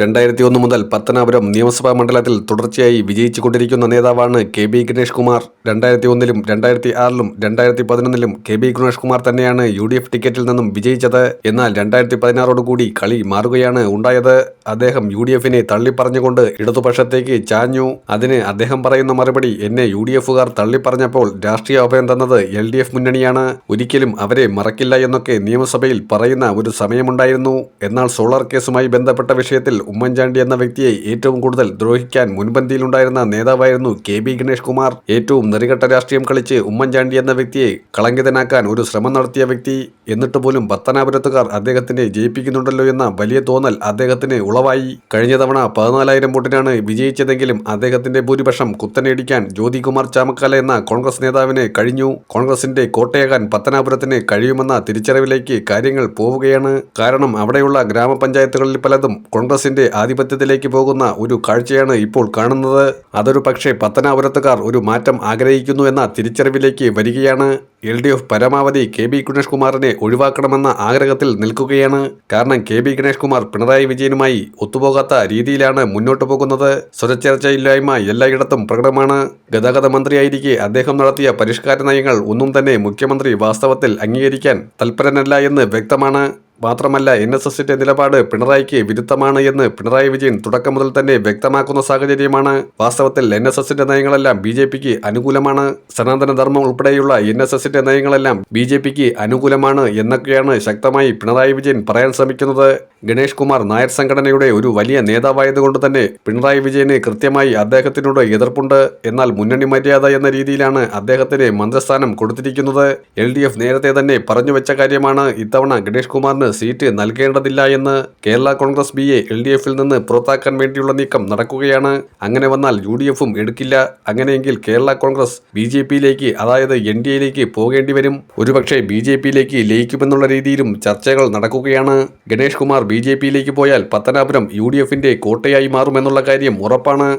രണ്ടായിരത്തി ഒന്ന് മുതൽ പത്തനാപുരം നിയമസഭാ മണ്ഡലത്തിൽ തുടർച്ചയായി വിജയിച്ചുകൊണ്ടിരിക്കുന്ന നേതാവാണ് കെ ബി ഗണേഷ് കുമാർ. രണ്ടായിരത്തി ഒന്നിലും രണ്ടായിരത്തി ആറിലും രണ്ടായിരത്തി പതിനൊന്നിലും കെ ബി ഗണേഷ് കുമാർ തന്നെയാണ് യു ഡി എഫ് ടിക്കറ്റിൽ നിന്നും വിജയിച്ചത്. എന്നാൽ രണ്ടായിരത്തി പതിനാറോടുകൂടി കളി മാറുകയാണ് ഉണ്ടായത്. അദ്ദേഹം യു ഡി എഫിനെ തള്ളിപ്പറഞ്ഞുകൊണ്ട് ഇടതുപക്ഷത്തേക്ക് ചാഞ്ഞു. അതിന് അദ്ദേഹം പറയുന്ന മറുപടി എന്നെ യു ഡി എഫുകാർ തള്ളിപ്പറഞ്ഞപ്പോൾ രാഷ്ട്രീയ അഭയം തന്നത് എൽ ഡി എഫ് മുന്നണിയാണ്. ഒരിക്കലും അവരെ മറക്കില്ല എന്നൊക്കെ നിയമസഭയിൽ പറയുന്ന ഒരു സമയമുണ്ടായിരുന്നു. എന്നാൽ സോളാർ കേസുമായി ബന്ധപ്പെട്ട വിഷയത്തിൽ ഉമ്മൻചാണ്ടി എന്ന വ്യക്തിയെ ഏറ്റവും കൂടുതൽ ദ്രോഹിക്കാൻ മുൻപന്തിയിലുണ്ടായിരുന്ന നേതാവായിരുന്നു കെ ബി ഗണേഷ് കുമാർ. ഏറ്റവും നെറികെട്ട രാഷ്ട്രീയം കളിച്ച് ഉമ്മൻചാണ്ടി എന്ന വ്യക്തിയെ കളങ്കിതനാക്കാൻ ഒരു ശ്രമം നടത്തിയ വ്യക്തി എന്നിട്ട് പോലും പത്തനാപുരത്തുകാർ അദ്ദേഹത്തിനെ ജയിപ്പിക്കുന്നുണ്ടല്ലോ എന്ന വലിയ തോന്നൽ അദ്ദേഹത്തിന് ഉളവായി. കഴിഞ്ഞ തവണ പതിനാലായിരം വോട്ടിനാണ് വിജയിച്ചതെങ്കിലും അദ്ദേഹത്തിന്റെ ഭൂരിപക്ഷം കുത്തനെയടിക്കാൻ ജ്യോതികുമാർ ചാമക്കാല എന്ന കോൺഗ്രസ് നേതാവിനെ കഴിഞ്ഞു. കോൺഗ്രസിന്റെ കോട്ടയാകാൻ പത്തനാപുരത്തിന് കഴിയുമെന്ന തിരിച്ചറിവിലേക്ക് കാര്യങ്ങൾ പോവുകയാണ്. കാരണം അവിടെയുള്ള ഗ്രാമപഞ്ചായത്തുകളിൽ പലതും കോൺഗ്രസിന്റെ ആധിപത്യത്തിലേക്ക് പോകുന്ന ഒരു കാഴ്ചയാണ് ഇപ്പോൾ കാണുന്നത്. അതൊരു പക്ഷേ പത്തനാപുരത്തുകാർ ഒരു മാറ്റം ആഗ്രഹിക്കുന്നു എന്ന തിരിച്ചറിവിലേക്ക് വരികയാണ്. എൽ ഡി എഫ് പരമാവധി കെ ബി ഗണേഷ് കുമാറിനെ ഒഴിവാക്കണമെന്ന ആഗ്രഹത്തിൽ നിൽക്കുകയാണ്. കാരണം കെ ബി ഗണേഷ് കുമാർ പിണറായി വിജയനുമായി ഒത്തുപോകാത്ത രീതിയിലാണ് മുന്നോട്ടു പോകുന്നത്. സ്വരചർച്ചയില്ലായ്മ എല്ലായിടത്തും പ്രകടമാണ്. ഗതാഗത മന്ത്രിയായിരിക്കെ അദ്ദേഹം നടത്തിയ പരിഷ്കാര നയങ്ങൾ ഒന്നും തന്നെ മുഖ്യമന്ത്രി വാസ്തവത്തിൽ അംഗീകരിക്കാൻ തൽപരനല്ല എന്ന് വ്യക്തമാണ്. മാത്രമല്ല എൻ എസ് എസിന്റെ നിലപാട് പിണറായിക്ക് വിരുദ്ധമാണ് എന്ന് പിണറായി വിജയൻ തുടക്കം മുതൽ തന്നെ വ്യക്തമാക്കുന്ന സാഹചര്യമാണ്. വാസ്തവത്തിൽ എൻ എസ് എസിന്റെ നയങ്ങളെല്ലാം ബി ജെ പിക്ക് അനുകൂലമാണ്. സനാതന ധർമ്മം ഉൾപ്പെടെയുള്ള എൻ എസ് എസിന്റെ നയങ്ങളെല്ലാം ബി ജെ പിക്ക് അനുകൂലമാണ് എന്നൊക്കെയാണ് ശക്തമായി പിണറായി വിജയൻ പറയാൻ ശ്രമിക്കുന്നത്. ഗണേഷ് കുമാർ നായർ സംഘടനയുടെ ഒരു വലിയ നേതാവായതുകൊണ്ട് തന്നെ പിണറായി വിജയന് കൃത്യമായി അദ്ദേഹത്തിനോട് എതിർപ്പുണ്ട്. എന്നാൽ മുന്നണി മര്യാദ എന്ന രീതിയിലാണ് അദ്ദേഹത്തിന് മന്ത്രിസ്ഥാനം കൊടുത്തിരിക്കുന്നത്. എൽ നേരത്തെ തന്നെ പറഞ്ഞു വെച്ച കാര്യമാണ്. ഇത്തവണ ഗണേഷ് കുമാറിന് സീറ്റ് നൽകേണ്ടതില്ല എന്ന് Kerala Congress B L D എഫിൽ നിന്ന് പുറത്താക്കാൻ വേണ്ടിയുള്ള നീക്കം നടക്കുകയാണ്. അങ്ങനെ വന്നാൽ യു ഡി എഫും എടുക്കില്ല. അങ്ങനെയെങ്കിൽ കേരള കോൺഗ്രസ് ബി ജെ പിയിലേക്ക് അതായത് എൻ ഡി എയിലേക്ക് പോകേണ്ടി വരും. ഒരുപക്ഷെ ബി ജെ പിയിലേക്ക് ലയിക്കുമെന്നുള്ള രീതിയിലും ചർച്ചകൾ നടക്കുകയാണ്. ഗണേഷ് കുമാർ ബി ജെ പിയിലേക്ക് പോയാൽ പത്തനാപുരം യു ഡി എഫിന്റെ കോട്ടയായി മാറുമെന്നുള്ള കാര്യം ഉറപ്പാണ്.